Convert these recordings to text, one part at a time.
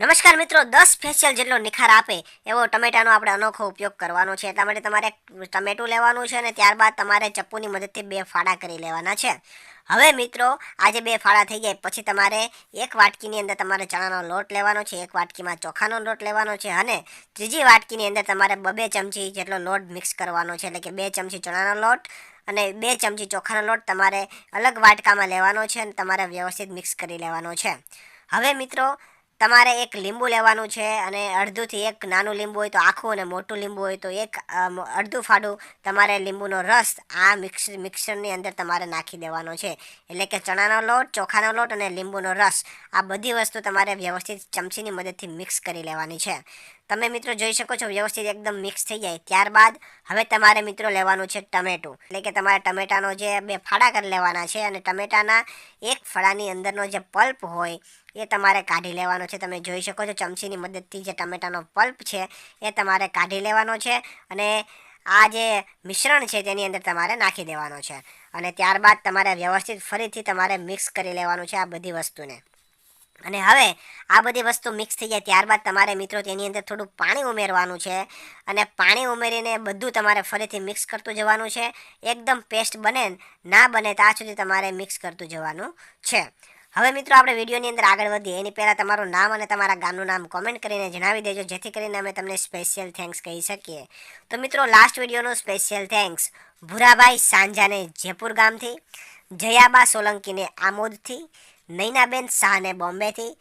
નમસ્કાર મિત્રો, દસ ફેશિયલ જેટલો નિખાર આપે એવો ટમેટાનો આપણે અનોખો ઉપયોગ કરવાનો છે. એટલા માટે તમારે ટમેટું લેવાનું છે અને ત્યારબાદ તમારે ચપ્પુની મદદથી બે ફાડા કરી લેવાના છે. હવે મિત્રો, આજે બે ફાડા થઈ જાય પછી તમારે એક વાટકીની અંદર તમારે ચણાનો લોટ લેવાનો છે, એક વાટકીમાં ચોખાનો લોટ લેવાનો છે અને ત્રીજી વાટકીની અંદર તમારે બબે ચમચી જેટલો લોટ મિક્સ કરવાનો છે. એટલે કે બે ચમચી ચણાનો લોટ અને બે ચમચી ચોખાનો લોટ તમારે અલગ વાટકામાં લેવાનો છે અને તમારે વ્યવસ્થિત મિક્સ કરી લેવાનો છે. હવે મિત્રો તમારે એક લીંબુ લેવાનું છે અને અડધુંથી એક નાનું લીંબુ હોય તો આખું અને મોટું લીંબુ હોય તો એક અડધું ફાડું તમારે લીંબુનો રસ આ મિક્સ, મિક્સરની અંદર તમારે નાખી દેવાનો છે. એટલે કે ચણાનો લોટ, ચોખાનો લોટ અને લીંબુનો રસ આ બધી વસ્તુ તમારે વ્યવસ્થિત ચમચીની મદદથી મિક્સ કરી લેવાની છે. તમે મિત્રો જોઈ શકો છો વ્યવસ્થિત એકદમ મિક્સ થઈ જાય. ત્યારબાદ હવે તમારે મિત્રો લેવાનું છે ટમેટું. એટલે કે તમારે ટમેટાનો જે બે ફાડા કરી લેવાના છે અને ટમેટાના એક ફળાની અંદરનો જે પલ્પ હોય એ તમારે કાઢી લેવાનો છે. તમે જોઈ શકો છો ચમચીની મદદથી જે ટમેટાનો પલ્પ છે એ તમારે કાઢી લેવાનો છે અને આ જે મિશ્રણ છે તેની અંદર તમારે નાખી દેવાનો છે. અને ત્યારબાદ તમારે વ્યવસ્થિત ફરીથી તમારે મિક્સ કરી લેવાનું છે આ બધી વસ્તુને. અને હવે આ બધી વસ્તુ મિક્સ થઈ જાય ત્યારબાદ તમારે મિત્રો તેની અંદર થોડું પાણી ઉમેરવાનું છે. અને પાણી ઉમેરીને બધું તમારે ફરીથી મિક્સ કરતું જવાનું છે. એકદમ પેસ્ટ બને, ના બને ત્યાં સુધી તમારે મિક્સ કરતું જવાનું છે. હવે મિત્રો, આપણે વિડીયોની અંદર આગળ વધીએ. એની પહેલાં તમારું નામ અને તમારા ગામનું નામ કોમેન્ટ કરીને જણાવી દેજો, જેથી કરીને અમે તમને સ્પેશિયલ થેન્ક્સ કહી શકીએ. તો મિત્રો લાસ્ટ વિડીયોનો સ્પેશિયલ થેન્ક્સ ભૂરાભાઈ સાંજાને જયપુર ગામથી, જયાબા સોલંકીને આમોદથી, નૈનાબેન શાહને બોમ્બેથી,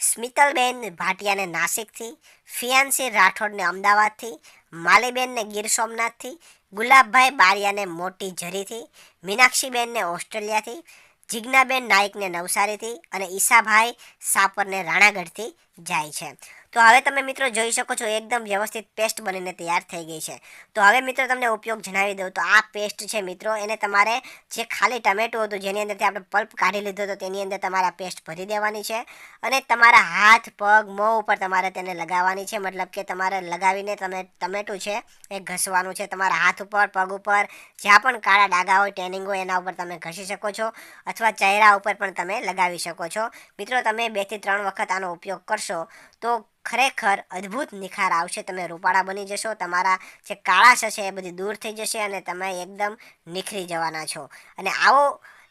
સ્મિતલબેન ભાટિયાને નાસિકથી, ફિયાન્સી રાઠોડને અમદાવાદથી, માલીબેનને ગીર સોમનાથથી, ગુલાબભાઈ બારિયાને મોટી ઝરીથી, મીનાક્ષીબેનને ઓસ્ટ્રેલિયાથી જિજ્ઞાબેન નાયકને નવસારીથી અને ઈશાભાઈ સાપરને રાણાગઢથી જાય છે. તો હવે તમે મિત્રો જોઈ શકો છો, એકદમ વ્યવસ્થિત પેસ્ટ બનીને તૈયાર થઈ ગઈ છે. તો હવે મિત્રો તમને ઉપયોગ જણાવી દઉં. તો આ પેસ્ટ છે મિત્રો, એને તમારે જે ખાલી ટમેટું હતું, જેની અંદરથી આપણે પલ્પ કાઢી લીધો હતો, તેની અંદર તમારે પેસ્ટ ભરી દેવાની છે. અને તમારા હાથ, પગ, મોં ઉપર તમારે તેને લગાવવાની છે. મતલબ કે તમારે લગાવીને તમે ટમેટું છે એ ઘસવાનું છે. તમારા હાથ ઉપર, પગ ઉપર, જ્યાં પણ કાળા ડાઘા હોય, ટેનિંગ હોય, એના ઉપર તમે ઘસી શકો છો. અથવા ચહેરા ઉપર પણ તમે લગાવી શકો છો. મિત્રો, તમે બેથી ત્રણ વખત આનો ઉપયોગ કરશો, તો ખરેખર અદ્ભુત નિખાર આવશે. તમે રૂપાળા બની જશો, તમારા જે કાળાશ હશે એ બધી દૂર થઈ જશે અને તમે એકદમ નિખરી જવાના છો. અને આવો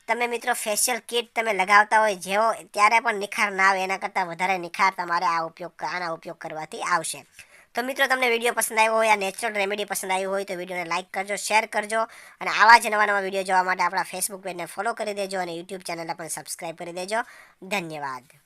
તમે મિત્રો ફેશિયલ કિટ તમે લગાવતા હોય જેવો ત્યારે પણ નિખાર ના આવે, એના કરતાં વધારે નિખાર તમારે આ ઉપયોગ આના ઉપયોગ કરવાથી આવશે. તો મિત્રો તમને વીડિયો પસંદ આવ્યો હોય, આ નેચરલ રેમેડી પસંદ આવ્યું હોય તો વિડીયોને લાઇક કરજો શેર કરજો અને આવા જ નવા નવા વીડિયો જોવા માટે આપણા ફેસબુક પેજને ફોલો કરી દેજો અને યુટ્યુબ ચેનલને પણ સબસ્ક્રાઈબ કરી દેજો. ધન્યવાદ.